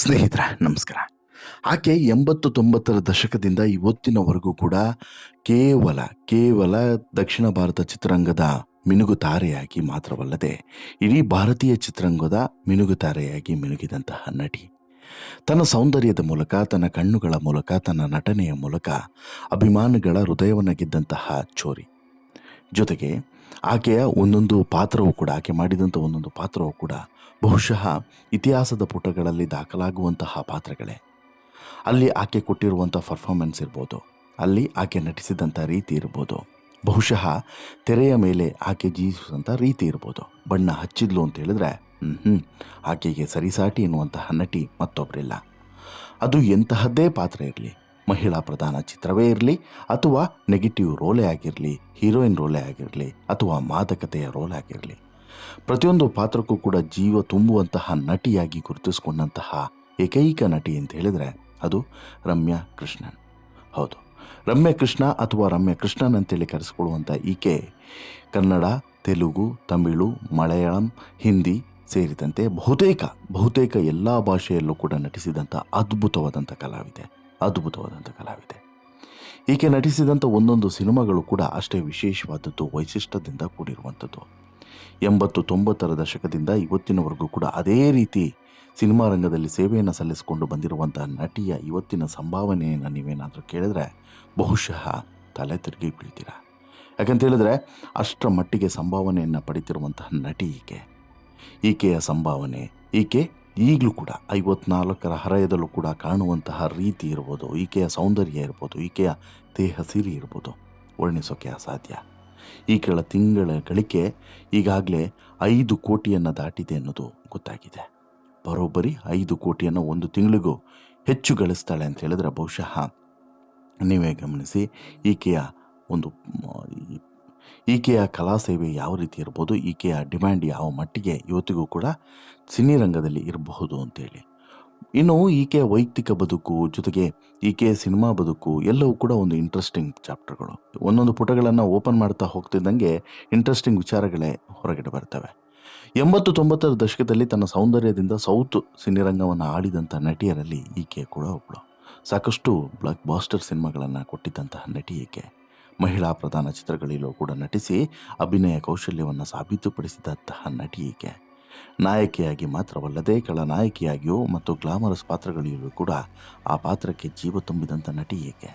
ಸ್ನೇಹಿತರೆ, ನಮಸ್ಕಾರ. ಆಕೆ ಎಂಬತ್ತು ತೊಂಬತ್ತರ ದಶಕದಿಂದ ಇವತ್ತಿನವರೆಗೂ ಕೂಡ ಕೇವಲ ಕೇವಲ ದಕ್ಷಿಣ ಭಾರತ ಚಿತ್ರರಂಗದ ಮಿನುಗು ತಾರೆಯಾಗಿ ಮಾತ್ರವಲ್ಲದೆ ಇಡೀ ಭಾರತೀಯ ಚಿತ್ರರಂಗದ ಮಿನುಗು ತಾರೆಯಾಗಿ ಮಿನುಗಿದಂತಹ ನಟಿ. ತನ್ನ ಸೌಂದರ್ಯದ ಮೂಲಕ, ತನ್ನ ಕಣ್ಣುಗಳ ಮೂಲಕ, ತನ್ನ ನಟನೆಯ ಮೂಲಕ, ಅಭಿಮಾನಿಗಳ ಹೃದಯವನ್ನು ಗೆದ್ದಂತಹ ಚೋರಿ. ಜೊತೆಗೆ ಆಕೆಯ ಒಂದೊಂದು ಪಾತ್ರವೂ ಕೂಡ, ಆಕೆ ಮಾಡಿದಂಥ ಒಂದೊಂದು ಪಾತ್ರವೂ ಕೂಡ ಬಹುಶಃ ಇತಿಹಾಸದ ಪುಟಗಳಲ್ಲಿ ದಾಖಲಾಗುವಂತಹ ಪಾತ್ರಗಳೇ. ಅಲ್ಲಿ ಆಕೆ ಕೊಟ್ಟಿರುವಂಥ ಪರ್ಫಾರ್ಮೆನ್ಸ್ ಇರ್ಬೋದು, ಅಲ್ಲಿ ಆಕೆ ನಟಿಸಿದಂಥ ರೀತಿ ಇರ್ಬೋದು, ಬಹುಶಃ ತೆರೆಯ ಮೇಲೆ ಆಕೆ ಜೀವಿಸಿದಂಥ ರೀತಿ ಇರ್ಬೋದು. ಬಣ್ಣ ಹಚ್ಚಿದ್ಲು ಅಂತ ಹೇಳಿದ್ರೆ ಹ್ಞೂ ಆಕೆಗೆ ಸರಿಸಾಟಿ ಎನ್ನುವಂತಹ ನಟಿ ಮತ್ತೊಬ್ಬರಿಲ್ಲ ಅದು ಎಂತಹದ್ದೇ ಪಾತ್ರ ಇರಲಿ. ಮಹಿಳಾ ಪ್ರಧಾನ ಚಿತ್ರವೇ ಇರಲಿ ಅಥವಾ ನೆಗೆಟಿವ್ ರೋಲೇ ಆಗಿರಲಿ, ಹೀರೋಯಿನ್ ರೋಲೇ ಆಗಿರಲಿ ಅಥವಾ ಮಾದಕತೆಯ ರೋಲ್ ಆಗಿರಲಿ. ಪ್ರತಿಯೊಂದು ಪಾತ್ರಕ್ಕೂ ಕೂಡ ಜೀವ ತುಂಬುವಂತಹ ನಟಿಯಾಗಿ ಗುರುತಿಸ್ಕೊಂಡಂತಹ ಏಕೈಕ ನಟಿ ಅಂತ ಹೇಳಿದರೆ ಅದು ರಮ್ಯಾ ಕೃಷ್ಣನ್. ಹೌದು. ರಮ್ಯಾ ಕೃಷ್ಣ ಅಥವಾ ರಮ್ಯಾ ಕೃಷ್ಣನ್ ಅಂತೇಳಿ ಕರೆಸಿಕೊಳ್ಳುವಂಥ ಈಕೆ ಕನ್ನಡ, ತೆಲುಗು, ತಮಿಳು, ಮಲಯಾಳಂ, ಹಿಂದಿ ಸೇರಿದಂತೆ ಬಹುತೇಕ ಬಹುತೇಕ ಎಲ್ಲ ಭಾಷೆಯಲ್ಲೂ ಕೂಡ ನಟಿಸಿದಂಥ ಅದ್ಭುತವಾದಂಥ ಕಲಾವಿದೆ. ಅದ್ಭುತವಾದಂಥ ಕಲಾವಿದೆ. ಈಕೆ ನಟಿಸಿದಂಥ ಒಂದೊಂದು ಸಿನಿಮಾಗಳು ಕೂಡ ಅಷ್ಟೇ ವಿಶೇಷವಾದದ್ದು, ವೈಶಿಷ್ಟ್ಯದಿಂದ ಕೂಡಿರುವಂಥದ್ದು. ಎಂಬತ್ತು ತೊಂಬತ್ತರ ದಶಕದಿಂದ ಇವತ್ತಿನವರೆಗೂ ಕೂಡ ಅದೇ ರೀತಿ ಸಿನಿಮಾ ರಂಗದಲ್ಲಿ ಸೇವೆಯನ್ನು ಸಲ್ಲಿಸಿಕೊಂಡು ಬಂದಿರುವಂಥ ನಟಿಯ ಇವತ್ತಿನ ಸಂಭಾವನೆಯನ್ನು ನೀವೇನಾದರೂ ಕೇಳಿದ್ರೆ ಬಹುಶಃ ತಲೆ ತಿರುಗಿ ಬೀಳ್ತೀರಾ. ಯಾಕಂತ ಹೇಳಿದ್ರೆ ಅಷ್ಟರ ಮಟ್ಟಿಗೆ ಸಂಭಾವನೆಯನ್ನು ಪಡಿತಿರುವಂತಹ ನಟಿ ಈಕೆ. ಈಕೆಯ ಸಂಭಾವನೆ, ಈಕೆ ಈಗಲೂ ಕೂಡ ಐವತ್ನಾಲ್ಕರ ಹರಯದಲ್ಲೂ ಕೂಡ ಕಾಣುವಂತಹ ರೀತಿ ಇರ್ಬೋದು, ಈಕೆಯ ಸೌಂದರ್ಯ ಇರ್ಬೋದು, ಈಕೆಯ ದೇಹ ಸಿರಿ ಇರ್ಬೋದು, ವರ್ಣಿಸೋಕೆ ಅಸಾಧ್ಯ. ಈಕೆಗಳ ತಿಂಗಳ ಗಳಿಕೆ ಈಗಾಗಲೇ ಐದು ಕೋಟಿಯನ್ನು ದಾಟಿದೆ ಅನ್ನೋದು ಗೊತ್ತಾಗಿದೆ. ಬರೋಬ್ಬರಿ ಐದು ಕೋಟಿಯನ್ನು ಒಂದು ತಿಂಗಳಿಗೂ ಹೆಚ್ಚು ಗಳಿಸ್ತಾಳೆ ಅಂತ ಹೇಳಿದ್ರೆ ಬಹುಶಃ ನೀವೇ ಗಮನಿಸಿ, ಈಕೆಯ ಒಂದು ಈಕೆಯ ಕಲಾ ಸೇವೆ ಯಾವ ರೀತಿ ಇರ್ಬೋದು, ಈಕೆಯ ಡಿಮ್ಯಾಂಡ್ ಯಾವ ಮಟ್ಟಿಗೆ ಇವತ್ತಿಗೂ ಕೂಡ ಸಿನಿರಂಗದಲ್ಲಿ ಇರಬಹುದು ಅಂತೇಳಿ. ಇನ್ನು ಈಕೆಯ ವೈಯಕ್ತಿಕ ಬದುಕು ಜೊತೆಗೆ ಈಕೆಯ ಸಿನಿಮಾ ಬದುಕು ಎಲ್ಲವೂ ಕೂಡ ಒಂದು ಇಂಟ್ರೆಸ್ಟಿಂಗ್ ಚಾಪ್ಟರ್ಗಳು ಒಂದೊಂದು ಪುಟಗಳನ್ನು ಓಪನ್ ಮಾಡ್ತಾ ಹೋಗ್ತಿದ್ದಂಗೆ ಇಂಟ್ರೆಸ್ಟಿಂಗ್ ವಿಚಾರಗಳೇ ಹೊರಗಡೆ ಬರ್ತವೆ. ಎಂಬತ್ತು ತೊಂಬತ್ತರ ದಶಕದಲ್ಲಿ ತನ್ನ ಸೌಂದರ್ಯದಿಂದ ಸೌತ್ ಸಿನಿರಂಗವನ್ನು ಆಡಿದಂಥ ನಟಿಯರಲ್ಲಿ ಈಕೆ ಕೂಡ ಒಬ್ಬಳು ಸಾಕಷ್ಟು ಬ್ಲಾಕ್ ಬಾಸ್ಟರ್ ಸಿನಿಮಾಗಳನ್ನು ಕೊಟ್ಟಿದ್ದಂತಹ ನಟಿ ಈಕೆ. ಮಹಿಳಾ ಪ್ರಧಾನ ಚಿತ್ರಗಳಲ್ಲೂ ಕೂಡ ನಟಿಸಿ ಅಭಿನಯ ಕೌಶಲ್ಯವನ್ನು ಸಾಬೀತುಪಡಿಸಿದಂತಹ ನಟಿ ಈಕೆ. ನಾಯಕಿಯಾಗಿ ಮಾತ್ರವಲ್ಲದೆ ನಾಯಕಿಯಾಗಿಯೂ ಮತ್ತು ಗ್ಲಾಮರಸ್ ಪಾತ್ರಗಳಲ್ಲೂ ಕೂಡ ಆ ಪಾತ್ರಕ್ಕೆ ಜೀವ ತುಂಬಿದಂಥ ನಟಿ ಈಕೆ.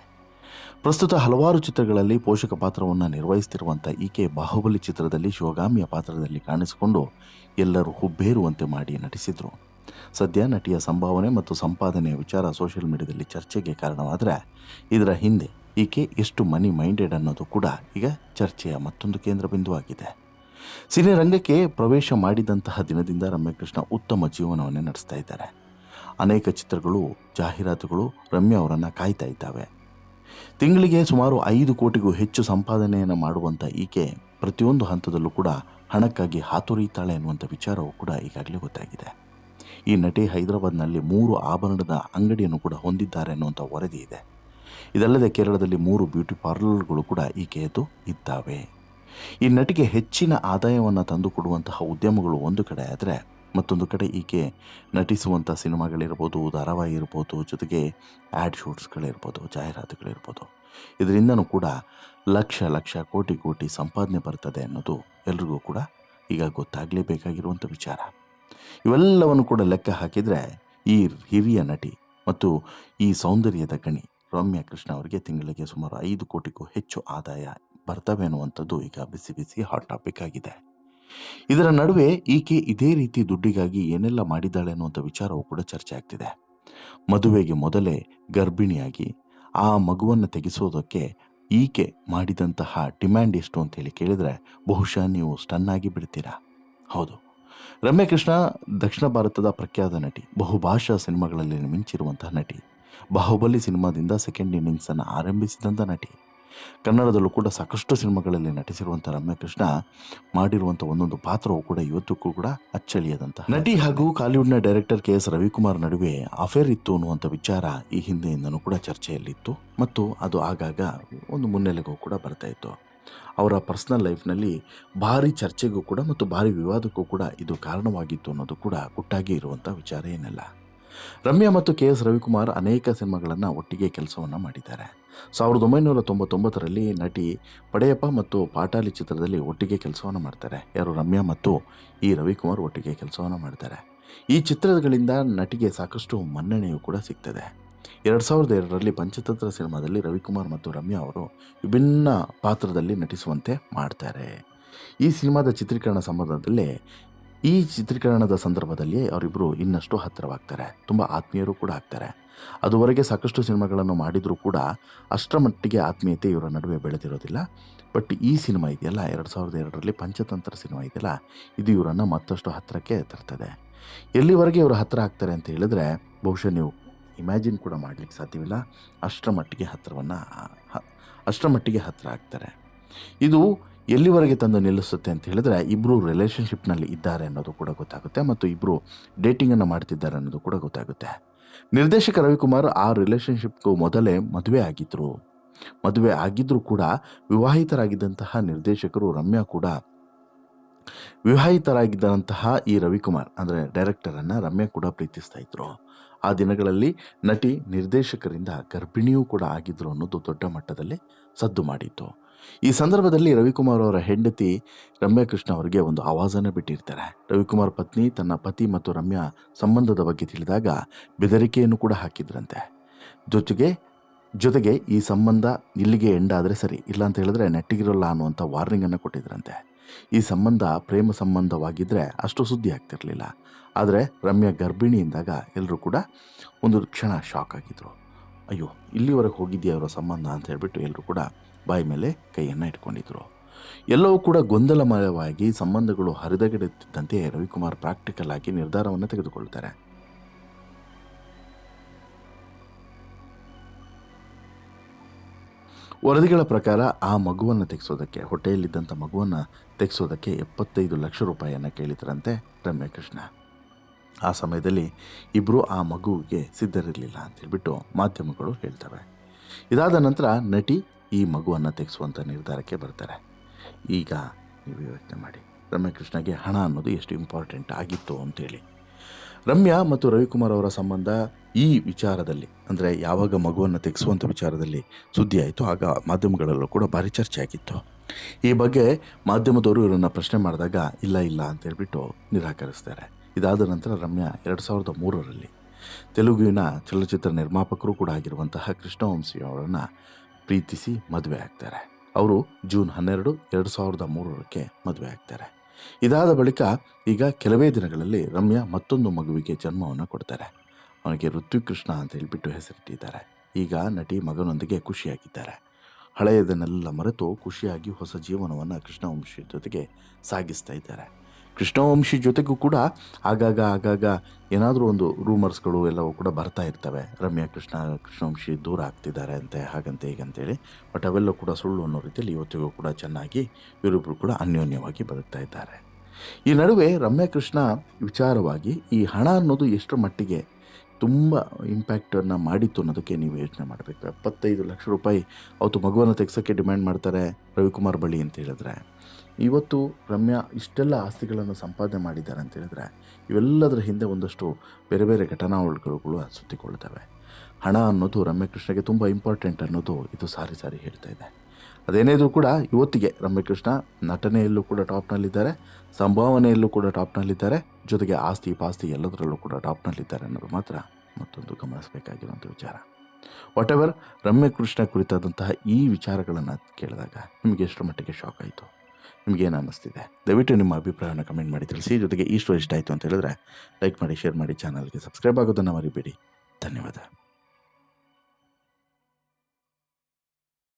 ಪ್ರಸ್ತುತ ಹಲವಾರು ಚಿತ್ರಗಳಲ್ಲಿ ಪೋಷಕ ಪಾತ್ರವನ್ನು ನಿರ್ವಹಿಸುತ್ತಿರುವಂಥ ಈಕೆ ಬಾಹುಬಲಿ ಚಿತ್ರದಲ್ಲಿ ಶಿವಗಾಮಿಯ ಪಾತ್ರದಲ್ಲಿ ಕಾಣಿಸಿಕೊಂಡು ಎಲ್ಲರೂ ಹುಬ್ಬೇರುವಂತೆ ಮಾಡಿ ನಟಿಸಿದರು. ಸದ್ಯ ನಟಿಯ ಸಂಭಾವನೆ ಮತ್ತು ಸಂಪಾದನೆಯ ವಿಚಾರ ಸೋಷಿಯಲ್ ಮೀಡಿಯಾದಲ್ಲಿ ಚರ್ಚೆಗೆ ಕಾರಣವಾದರೆ ಇದರ ಹಿಂದೆ ಈಕೆ ಎಷ್ಟು ಮನಿ ಮೈಂಡೆಡ್ ಅನ್ನೋದು ಕೂಡ ಈಗ ಚರ್ಚೆಯ ಮತ್ತೊಂದು ಕೇಂದ್ರ ಬಿಂದುವಾಗಿದೆ. ಸಿನಿರಂಗಕ್ಕೆ ಪ್ರವೇಶ ಮಾಡಿದಂತಹ ದಿನದಿಂದ ರಮ್ಯಕೃಷ್ಣ ಉತ್ತಮ ಜೀವನವನ್ನೇ ನಡೆಸ್ತಾ ಇದ್ದಾರೆ. ಅನೇಕ ಚಿತ್ರಗಳು, ಜಾಹೀರಾತುಗಳು ರಮ್ಯ ಅವರನ್ನು ಕಾಯ್ತಾ ಇದ್ದಾವೆ. ತಿಂಗಳಿಗೆ ಸುಮಾರು ಐದು ಕೋಟಿಗೂ ಹೆಚ್ಚು ಸಂಪಾದನೆಯನ್ನು ಮಾಡುವಂಥ ಈಕೆ ಪ್ರತಿಯೊಂದು ಹಂತದಲ್ಲೂ ಕೂಡ ಹಣಕ್ಕಾಗಿ ಹಾತೊರೆಯುತ್ತಾಳೆ ಎನ್ನುವಂಥ ವಿಚಾರವೂ ಕೂಡ ಈಗಾಗಲೇ ಗೊತ್ತಾಗಿದೆ. ಈ ನಟಿ ಹೈದರಾಬಾದ್ನಲ್ಲಿ ಮೂರು ಆಭರಣದ ಅಂಗಡಿಯನ್ನು ಕೂಡ ಹೊಂದಿದ್ದಾರೆ ಅನ್ನುವಂಥ ವರದಿ ಇದೆ. ಇದಲ್ಲದೆ ಕೇರಳದಲ್ಲಿ ಮೂರು ಬ್ಯೂಟಿ ಪಾರ್ಲರ್ಗಳು ಕೂಡ ಈಕೆಯದು ಇದ್ದಾವೆ. ಈ ನಟಿಗೆ ಹೆಚ್ಚಿನ ಆದಾಯವನ್ನು ತಂದುಕೊಡುವಂತಹ ಉದ್ಯಮಗಳು ಒಂದು ಕಡೆ ಆದರೆ ಮತ್ತೊಂದು ಕಡೆ ಈಕೆ ನಟಿಸುವಂಥ ಸಿನಿಮಾಗಳಿರ್ಬೋದು ಧಾರಾವಾಹಿ ಇರ್ಬೋದು ಜೊತೆಗೆ ಆ್ಯಡ್ ಶೂಟ್ಸ್ಗಳಿರ್ಬೋದು, ಜಾಹೀರಾತುಗಳಿರ್ಬೋದು. ಇದರಿಂದನೂ ಕೂಡ ಲಕ್ಷ ಲಕ್ಷ ಕೋಟಿ ಕೋಟಿ ಸಂಪಾದನೆ ಬರ್ತದೆ ಅನ್ನೋದು ಎಲ್ರಿಗೂ ಕೂಡ ಈಗ ಗೊತ್ತಾಗಲೇಬೇಕಾಗಿರುವಂಥ ವಿಚಾರ. ಇವೆಲ್ಲವನ್ನು ಕೂಡ ಲೆಕ್ಕ ಹಾಕಿದರೆ ಈ ಹಿರಿಯ ನಟಿ ಮತ್ತು ಈ ಸೌಂದರ್ಯದ ಗಣಿ ರಮ್ಯಾ ಕೃಷ್ಣ ಅವರಿಗೆ ತಿಂಗಳಿಗೆ ಸುಮಾರು ಐದು ಕೋಟಿಗೂ ಹೆಚ್ಚು ಆದಾಯ ಬರ್ತವೆ ಅನ್ನುವಂಥದ್ದು ಈಗ ಬಿಸಿ ಬಿಸಿ ಹಾಟ್ ಟಾಪಿಕ್ ಆಗಿದೆ. ಇದರ ನಡುವೆ ಈಕೆ ಇದೇ ರೀತಿ ದುಡ್ಡಿಗಾಗಿ ಏನೆಲ್ಲ ಮಾಡಿದ್ದಾಳೆ ಅನ್ನುವಂಥ ವಿಚಾರವೂ ಕೂಡ ಚರ್ಚೆ ಆಗ್ತಿದೆ. ಮದುವೆಗೆ ಮೊದಲೇ ಗರ್ಭಿಣಿಯಾಗಿ ಆ ಮಗುವನ್ನು ತೆಗೆಸೋದಕ್ಕೆ ಈಕೆ ಮಾಡಿದಂತಹ ಡಿಮ್ಯಾಂಡ್ ಎಷ್ಟು ಅಂತೇಳಿ ಕೇಳಿದರೆ ಬಹುಶಃ ನೀವು ಸ್ಟನ್ನಾಗಿ ಬಿಡ್ತೀರಾ? ಹೌದು. ರಮ್ಯಾ ಕೃಷ್ಣ ದಕ್ಷಿಣ ಭಾರತದ ಪ್ರಖ್ಯಾತ ನಟಿ, ಬಹುಭಾಷಾ ಸಿನಿಮಾಗಳಲ್ಲಿ ಮಿಂಚಿರುವಂತಹ ನಟಿ ಬಾಹುಬಲಿ ಸಿನಿಮಾದಿಂದ ಸೆಕೆಂಡ್ ಇನ್ನಿಂಗ್ಸನ್ನು ಆರಂಭಿಸಿದಂಥ ನಟಿ. ಕನ್ನಡದಲ್ಲೂ ಕೂಡ ಸಾಕಷ್ಟು ಸಿನಿಮಾಗಳಲ್ಲಿ ನಟಿಸಿರುವಂಥ ರಮ್ಯಾ ಕೃಷ್ಣ ಮಾಡಿರುವಂಥ ಒಂದೊಂದು ಪಾತ್ರವು ಕೂಡ ಇವತ್ತಿಗೂ ಕೂಡ ಅಚ್ಚಳಿಯದಂಥ ನಟಿ ಹಾಗೂ ಕಾಲಿವುಡ್ನ ಡೈರೆಕ್ಟರ್ ಕೆ ಎಸ್ ರವಿಕುಮಾರ್ ನಡುವೆ ಅಫೇರ್ ಇತ್ತು ಅನ್ನುವಂಥ ವಿಚಾರ ಈ ಹಿಂದೆಯಿಂದನೂ ಕೂಡ ಚರ್ಚೆಯಲ್ಲಿತ್ತು. ಮತ್ತು ಅದು ಆಗಾಗ ಒಂದು ಮುನ್ನೆಲೆಗೂ ಕೂಡ ಬರ್ತಾ ಇತ್ತು. ಅವರ ಪರ್ಸ್ನಲ್ ಲೈಫ್ನಲ್ಲಿ ಭಾರಿ ಚರ್ಚೆಗೂ ಕೂಡ ಮತ್ತು ಭಾರಿ ವಿವಾದಕ್ಕೂ ಕೂಡ ಇದು ಕಾರಣವಾಗಿತ್ತು ಅನ್ನೋದು ಕೂಡ ಗುಟ್ಟಾಗಿ ಇರುವಂಥ ವಿಚಾರ ಏನಲ್ಲ. ರಮ್ಯಾ ಮತ್ತು ಕೆ ಎಸ್ ರವಿಕುಮಾರ್ ಅನೇಕ ಸಿನಿಮಾಗಳನ್ನು ಒಟ್ಟಿಗೆ ಕೆಲಸವನ್ನು ಮಾಡಿದ್ದಾರೆ. ಸಾವಿರದ ಒಂಬೈನೂರ ತೊಂಬತ್ತೊಂಬತ್ತರಲ್ಲಿ ನಟಿ ಪಡೆಯಪ್ಪ ಮತ್ತು ಪಾಟಾಲಿ ಚಿತ್ರದಲ್ಲಿ ಒಟ್ಟಿಗೆ ಕೆಲಸವನ್ನು ಮಾಡ್ತಾರೆ. ಯಾರು ರಮ್ಯಾ ಮತ್ತು ಈ ರವಿಕುಮಾರ್ ಒಟ್ಟಿಗೆ ಕೆಲಸವನ್ನು ಮಾಡ್ತಾರೆ. ಈ ಚಿತ್ರಗಳಿಂದ ನಟಿಗೆ ಸಾಕಷ್ಟು ಮನ್ನಣೆಯೂ ಕೂಡ ಸಿಗ್ತದೆ. ಎರಡು ಸಾವಿರದ ಎರಡರಲ್ಲಿ ಪಂಚತಂತ್ರ ಸಿನಿಮಾದಲ್ಲಿ ರವಿಕುಮಾರ್ ಮತ್ತು ರಮ್ಯಾ ಅವರು ವಿಭಿನ್ನ ಪಾತ್ರದಲ್ಲಿ ನಟಿಸುವಂತೆ ಮಾಡ್ತಾರೆ. ಈ ಸಿನಿಮಾದ ಚಿತ್ರೀಕರಣ ಸಂಬಂಧದಲ್ಲೇ ಈ ಚಿತ್ರೀಕರಣದ ಸಂದರ್ಭದಲ್ಲಿ ಅವರಿಬ್ಬರು ಇನ್ನಷ್ಟು ಹತ್ತಿರವಾಗ್ತಾರೆ. ತುಂಬ ಆತ್ಮೀಯರು ಕೂಡ ಆಗ್ತಾರೆ. ಅದುವರೆಗೆ ಸಾಕಷ್ಟು ಸಿನಿಮಾಗಳನ್ನು ಮಾಡಿದರೂ ಕೂಡ ಅಷ್ಟರ ಮಟ್ಟಿಗೆ ಆತ್ಮೀಯತೆ ಇವರ ನಡುವೆ ಬೆಳೆದಿರೋದಿಲ್ಲ. ಬಟ್ ಈ ಸಿನಿಮಾ ಇದೆಯಲ್ಲ, ಎರಡು ಸಾವಿರದ ಎರಡರಲ್ಲಿ ಪಂಚತಂತ್ರ ಸಿನಿಮಾ ಇದೆಯಲ್ಲ, ಇದು ಇವರನ್ನು ಮತ್ತಷ್ಟು ಹತ್ತಿರಕ್ಕೆ ತರ್ತದೆ. ಎಲ್ಲಿವರೆಗೆ ಇವರು ಹತ್ತಿರ ಆಗ್ತಾರೆ ಅಂತ ಹೇಳಿದ್ರೆ, ಬಹುಶಃ ನೀವು ಇಮ್ಯಾಜಿನ್ ಕೂಡ ಮಾಡಲಿಕ್ಕೆ ಸಾಧ್ಯವಿಲ್ಲ. ಅಷ್ಟರ ಮಟ್ಟಿಗೆ ಹತ್ತಿರವನ್ನು ಅಷ್ಟರ ಮಟ್ಟಿಗೆ ಹತ್ತಿರ ಆಗ್ತಾರೆ. ಇದು ಎಲ್ಲಿವರೆಗೆ ತಂದು ನಿಲ್ಲಿಸುತ್ತೆ ಅಂತ ಹೇಳಿದ್ರೆ ಇಬ್ಬರು ರಿಲೇಷನ್ಶಿಪ್ನಲ್ಲಿ ಇದ್ದಾರೆ ಅನ್ನೋದು ಕೂಡ ಗೊತ್ತಾಗುತ್ತೆ ಮತ್ತು ಇಬ್ಬರು ಡೇಟಿಂಗನ್ನು ಮಾಡ್ತಿದ್ದಾರೆ ಅನ್ನೋದು ಕೂಡ ಗೊತ್ತಾಗುತ್ತೆ. ನಿರ್ದೇಶಕ ರವಿಕುಮಾರ್ ಆ ರಿಲೇಷನ್ಶಿಪ್ಗೂ ಮೊದಲೇ ಮದುವೆ ಆಗಿದ್ದರು ಮದುವೆ ಆಗಿದ್ದರೂ ಕೂಡ ವಿವಾಹಿತರಾಗಿದ್ದಂತಹ ನಿರ್ದೇಶಕರು ರಮ್ಯಾ ಕೂಡ ವಿವಾಹಿತರಾಗಿದ್ದಂತಹ ಈ ರವಿಕುಮಾರ್, ಅಂದರೆ ಡೈರೆಕ್ಟರನ್ನು ರಮ್ಯಾ ಕೂಡ ಪ್ರೀತಿಸ್ತಾ ಇದ್ರು. ಆ ದಿನಗಳಲ್ಲಿ ನಟಿ ನಿರ್ದೇಶಕರಿಂದ ಗರ್ಭಿಣಿಯೂ ಕೂಡ ಆಗಿದ್ರು ಅನ್ನೋದು ದೊಡ್ಡ ಮಟ್ಟದಲ್ಲಿ ಸದ್ದು ಮಾಡಿತ್ತು ಈ ಸಂದರ್ಭದಲ್ಲಿ ರವಿಕುಮಾರ್ ಅವರ ಹೆಂಡತಿ ರಮ್ಯಾ ಕೃಷ್ಣ ಅವರಿಗೆ ಒಂದು ಆವಾಜನ್ನು ಬಿಟ್ಟಿರ್ತಾರೆ. ರವಿಕುಮಾರ್ ಪತ್ನಿ, ತನ್ನ ಪತಿ ಮತ್ತು ರಮ್ಯಾ ಸಂಬಂಧದ ಬಗ್ಗೆ ತಿಳಿದಾಗ ಬೆದರಿಕೆಯನ್ನು ಕೂಡ ಹಾಕಿದ್ರಂತೆ. ಜೊತೆಗೆ ಜೊತೆಗೆ ಈ ಸಂಬಂಧ ಇಲ್ಲಿಗೆ ಎಂಡಾದರೆ ಸರಿ, ಇಲ್ಲ ಅಂತ ಹೇಳಿದ್ರೆ ನೆಟ್ಟಿಗಿರಲ್ಲ ಅನ್ನುವಂಥ ವಾರ್ನಿಂಗನ್ನು ಕೊಟ್ಟಿದ್ರಂತೆ. ಈ ಸಂಬಂಧ ಪ್ರೇಮ ಸಂಬಂಧವಾಗಿದ್ದರೆ ಅಷ್ಟು ಸುದ್ದಿ ಆಗ್ತಿರಲಿಲ್ಲ. ಆದರೆ ರಮ್ಯಾ ಗರ್ಭಿಣಿಯಿಂದಾಗ ಎಲ್ಲರೂ ಕೂಡ ಒಂದು ಕ್ಷಣ ಶಾಕ್ ಆಗಿದ್ರು. ಅಯ್ಯೋ, ಇಲ್ಲಿವರೆಗೆ ಹೋಗಿದೆಯಾ ಅವರ ಸಂಬಂಧ ಅಂತ ಹೇಳಿಬಿಟ್ಟು ಎಲ್ಲರೂ ಕೂಡ ಬಾಯಿ ಮೇಲೆ ಕೈಯನ್ನು ಇಟ್ಕೊಂಡಿದ್ರು. ಎಲ್ಲವೂ ಕೂಡ ಗೊಂದಲಮಯವಾಗಿ ಸಂಬಂಧಗಳು ಹರಿದಗೆಡುತ್ತಿದ್ದಂತೆ ರವಿಕುಮಾರ್ ಪ್ರಾಕ್ಟಿಕಲ್ ಆಗಿ ನಿರ್ಧಾರವನ್ನು ತೆಗೆದುಕೊಳ್ತಾರೆ. ವರದಿಗಳ ಪ್ರಕಾರ ಆ ಮಗುವನ್ನು ತೆಗೆಸೋದಕ್ಕೆ ಹೊಟ್ಟೆಯಲ್ಲಿದ್ದಂಥ ಮಗುವನ್ನು ತೆಗೆಸೋದಕ್ಕೆ ಎಪ್ಪತ್ತೈದು ಲಕ್ಷ ರೂಪಾಯಿಯನ್ನು ಕೇಳಿದ್ರಂತೆ ರಮ್ಯಕೃಷ್ಣ. ಆ ಸಮಯದಲ್ಲಿ ಇಬ್ಬರು ಆ ಮಗುವಿಗೆ ಸಿದ್ಧರಿರಲಿಲ್ಲ ಅಂತ ಹೇಳ್ಬಿಟ್ಟು ಮಾಧ್ಯಮಗಳು ಹೇಳ್ತವೆ. ಇದಾದ ನಂತರ ನಟಿ ಈ ಮಗುವನ್ನು ತೆಗೆಸುವಂಥ ನಿರ್ಧಾರಕ್ಕೆ ಬರ್ತಾರೆ. ಈಗ ನೀವು ಯೋಚನೆ ಮಾಡಿ. ರಮ್ಯಕೃಷ್ಣಗೆ ಹಣ ಅನ್ನೋದು ಎಷ್ಟು ಇಂಪಾರ್ಟೆಂಟ್ ಆಗಿತ್ತು ಅಂತೇಳಿ ರಮ್ಯಾ ಮತ್ತು ರವಿಕುಮಾರ್ ಅವರ ಸಂಬಂಧ ಈ ವಿಚಾರದಲ್ಲಿ, ಅಂದರೆ ಯಾವಾಗ ಮಗುವನ್ನು ತೆಗೆಸುವಂಥ ವಿಚಾರದಲ್ಲಿ ಸುದ್ದಿ ಆಯಿತು, ಆಗ ಮಾಧ್ಯಮಗಳಲ್ಲೂ ಕೂಡ ಭಾರಿ ಚರ್ಚೆ ಆಗಿತ್ತು. ಈ ಬಗ್ಗೆ ಮಾಧ್ಯಮದವರು ಇವರನ್ನು ಪ್ರಶ್ನೆ ಮಾಡಿದಾಗ, ಇಲ್ಲ ಇಲ್ಲ ಅಂತ ಹೇಳ್ಬಿಟ್ಟು ನಿರಾಕರಿಸ್ತಾರೆ. ಇದಾದ ನಂತರ ರಮ್ಯಾ ಎರಡು ಸಾವಿರದ ಮೂರರಲ್ಲಿ ತೆಲುಗುವಿನ ಚಲನಚಿತ್ರ ನಿರ್ಮಾಪಕರು ಕೂಡ ಆಗಿರುವಂತಹ ಕೃಷ್ಣವಂಶಿ ಅವರನ್ನು ಪ್ರೀತಿಸಿ ಮದುವೆ ಆಗ್ತಾರೆ. ಅವರು ಜೂನ್ ಹನ್ನೆರಡು, ಎರಡು ಸಾವಿರದ ಮೂರಕ್ಕೆ ಮದುವೆ ಆಗ್ತಾರೆ. ಇದಾದ ಬಳಿಕ ಈಗ ಕೆಲವೇ ದಿನಗಳಲ್ಲಿ ರಮ್ಯಾ ಮತ್ತೊಂದು ಮಗುವಿಗೆ ಜನ್ಮವನ್ನು ಕೊಡ್ತಾರೆ. ಅವನಿಗೆ ಋತ್ವಿಕೃಷ್ಣ ಅಂತ ಹೇಳಿಬಿಟ್ಟು ಹೆಸರಿಟ್ಟಿದ್ದಾರೆ. ಈಗ ನಟಿ ಮಗನೊಂದಿಗೆ ಖುಷಿಯಾಗಿದ್ದಾರೆ. ಹಳೆಯದನ್ನೆಲ್ಲ ಮರೆತು ಖುಷಿಯಾಗಿ ಹೊಸ ಜೀವನವನ್ನು ಕೃಷ್ಣವಂಶಿ ಜೊತೆಗೆ ಸಾಗಿಸ್ತಾ ಇದ್ದಾರೆ. ಕೃಷ್ಣವಂಶಿ ಜೊತೆಗೂ ಕೂಡ ಆಗಾಗ ಆಗಾಗ ಏನಾದರೂ ಒಂದು ರೂಮರ್ಸ್ಗಳು ಎಲ್ಲವೂ ಕೂಡ ಬರ್ತಾ ಇರ್ತವೆ. ರಮ್ಯಾ ಕೃಷ್ಣ, ಕೃಷ್ಣವಂಶಿ ದೂರ ಆಗ್ತಿದ್ದಾರೆ ಅಂತೆ, ಹಾಗಂತೆ, ಹೀಗಂತೇಳಿ. ಬಟ್ ಅವೆಲ್ಲ ಕೂಡ ಸುಳ್ಳು ಅನ್ನೋ ರೀತಿಯಲ್ಲಿ ಇವತ್ತಿಗೂ ಕೂಡ ಚೆನ್ನಾಗಿ ಇವರಿಬ್ಬರು ಕೂಡ ಅನ್ಯೋನ್ಯವಾಗಿ ಬದುಕ್ತಾ ಇದ್ದಾರೆ. ಈ ನಡುವೆ ರಮ್ಯಾ ಕೃಷ್ಣ ವಿಚಾರವಾಗಿ ಈ ಹಣ ಅನ್ನೋದು ಎಷ್ಟರ ಮಟ್ಟಿಗೆ ತುಂಬ ಇಂಪ್ಯಾಕ್ಟನ್ನು ಮಾಡಿತ್ತು ಅನ್ನೋದಕ್ಕೆ ನೀವು ಯೋಚನೆ ಮಾಡಬೇಕು. ಎಪ್ಪತ್ತೈದು ಲಕ್ಷ ರೂಪಾಯಿ ಅವತ್ತು ಮಗುವನ್ನು ತೆಗ್ಸೋಕ್ಕೆ ಡಿಮ್ಯಾಂಡ್ ಮಾಡ್ತಾರೆ ರವಿಕುಮಾರ್ ಬಳಿ ಅಂತ ಹೇಳಿದ್ರೆ. ಇವತ್ತು ರಮ್ಯಾ ಇಷ್ಟೆಲ್ಲ ಆಸ್ತಿಗಳನ್ನು ಸಂಪಾದನೆ ಮಾಡಿದ್ದಾರೆ ಅಂತ ಹೇಳಿದ್ರೆ ಇವೆಲ್ಲದರ ಹಿಂದೆ ಒಂದಷ್ಟು ಬೇರೆ ಬೇರೆ ಘಟನಾವಳಿಗಳು ಸುತ್ತಿಕೊಳ್ತವೆ ಹಣ ಅನ್ನೋದು ರಮ್ಯಾ ಕೃಷ್ಣಗೆ ತುಂಬ ಇಂಪಾರ್ಟೆಂಟ್ ಅನ್ನೋದು ಇದು ಸಾರಿ ಸಾರಿ ಹೇಳ್ತಾ ಇದೆ. ಅದೇನಿದ್ರು ಕೂಡ ಇವತ್ತಿಗೆ ರಮ್ಯಕೃಷ್ಣ ನಟನೆಯಲ್ಲೂ ಕೂಡ ಟಾಪ್ನಲ್ಲಿದ್ದಾರೆ, ಸಂಭಾವನೆಯಲ್ಲೂ ಕೂಡ ಟಾಪ್ನಲ್ಲಿದ್ದಾರೆ, ಜೊತೆಗೆ ಆಸ್ತಿ ಪಾಸ್ತಿ ಎಲ್ಲದರಲ್ಲೂ ಕೂಡ ಟಾಪ್ನಲ್ಲಿದ್ದಾರೆ ಅನ್ನೋದು ಮಾತ್ರ ಮತ್ತೊಂದು ಗಮನಿಸಬೇಕಾಗಿರುವಂಥ ವಿಚಾರ. ವಾಟ್ ಎವರ್ ರಮ್ಯಕೃಷ್ಣ ಕುರಿತಾದಂತಹ ಈ ವಿಚಾರಗಳನ್ನು ಕೇಳಿದಾಗ ನಿಮಗೆ ಎಷ್ಟರ ಮಟ್ಟಿಗೆ ಶಾಕ್ ಆಯಿತು? ನಿಮಗೇನು ಅನ್ನಿಸ್ತಿದೆ? ದಯವಿಟ್ಟು ನಿಮ್ಮ ಅಭಿಪ್ರಾಯವನ್ನು ಕಮೆಂಟ್ ಮಾಡಿ ತಿಳಿಸಿ. ಜೊತೆಗೆ ಈ ಸ್ಟೋರಿ ಇಷ್ಟ ಆಯಿತು ಅಂತ ಹೇಳಿದ್ರೆ ಲೈಕ್ ಮಾಡಿ ಶೇರ್ ಮಾಡಿ ಚಾನಲ್ಗೆ ಸಬ್ಸ್ಕ್ರೈಬ್ ಆಗೋದನ್ನು ಮರಿಬೇಡಿ. ಧನ್ಯವಾದ.